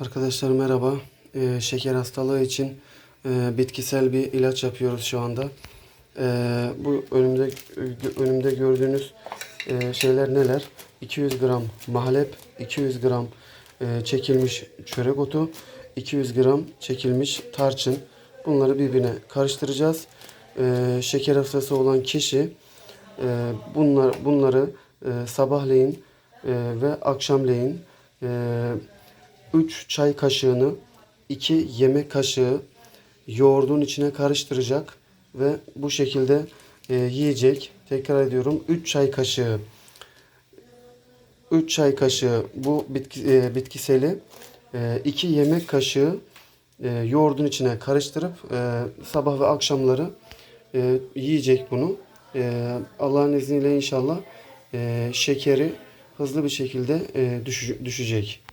Arkadaşlar merhaba. Ee, şeker hastalığı için e, bitkisel bir ilaç yapıyoruz şu anda. Ee, bu önümde önümde gördüğünüz e, şeyler neler? 200 gram mahlep, 200 gram e, çekilmiş çörek otu, 200 gram çekilmiş tarçın. Bunları birbirine karıştıracağız. Ee, şeker hastası olan kişi e, bunlar bunları e, sabahleyin e, ve akşamleyin e, 3 çay kaşığını 2 yemek kaşığı yoğurdun içine karıştıracak ve bu şekilde e, yiyecek. Tekrar ediyorum 3 çay kaşığı 3 çay kaşığı bu bitki, e, bitkiseli 2 yemek kaşığı e, yoğurdun içine karıştırıp e, sabah ve akşamları e, yiyecek bunu. E, Allah'ın izniyle inşallah e, şekeri hızlı bir şekilde e, düşecek.